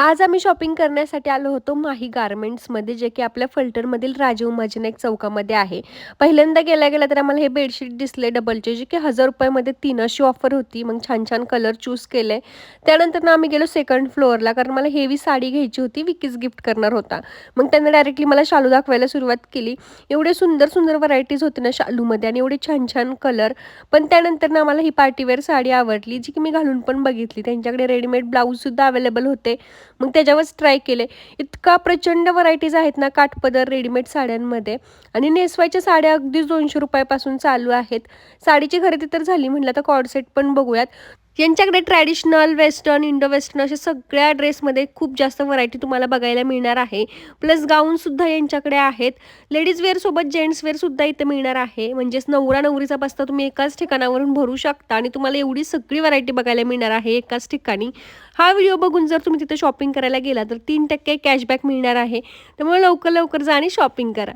आज आम्ही शॉपिंग करण्यासाठी आलो होतो माही गारमेंट्समध्ये जे की आपल्या फलटणमधील राजीव मजनेक चौकामध्ये आहे. पहिल्यांदा गेल्या गेल्या तर आम्हाला हे बेडशीट दिसले डबलचे जे की हजार रुपयामध्ये तीन अशी ऑफर होती. मग छान छान कलर चूज केले. त्यानंतर ना आम्ही गेलो सेकंड फ्लोअरला कारण मला हेवी साडी घ्यायची होती विकीज गिफ्ट करणार होता. मग त्यांना डायरेक्टली मला शालू दाखवायला सुरुवात केली. एवढे सुंदर सुंदर व्हरायटीज होते ना शालूमध्ये आणि एवढे छान छान कलर पण त्यानंतर ना मला ही पार्टीवेअर साडी आवडली जी की मी घालून पण बघितली. त्यांच्याकडे रेडीमेड ब्लाऊजसुद्धा अवेलेबल होते. मग त्याच्यावरच ट्राय केले. इतका प्रचंड व्हरायटीज आहेत ना काठपदर रेडीमेड साड्यांमध्ये. आणि नेसवायच्या साड्या अगदीच दोनशे रुपयापासून चालू आहेत. साडीची खरेदी तर झाली म्हटलं तर कॉडसेट पण बघूयात. यांच्याकडे ट्रॅडिशनल वेस्टर्न इंडो वेस्टर्न अशा सगळ्या ड्रेसमध्ये खूप जास्त व्हरायटी तुम्हाला बघायला मिळणार आहे. प्लस गाऊनसुद्धा यांच्याकडे आहेत. लेडीज वेअरसोबत जेंट्स वेअरसुद्धा इथे मिळणार आहे. म्हणजेच नवरा नवरीचा बस्ता तुम्ही एकाच ठिकाणावरून भरू शकता आणि तुम्हाला एवढी सगळी व्हरायटी बघायला मिळणार आहे एकाच ठिकाणी. हा व्हिडिओ बघून जर तुम्ही तिथे शॉपिंग करायला गेला तर तीन टक्के कॅशबॅक मिळणार आहे. त्यामुळे लवकर लवकर जा आणि शॉपिंग करा.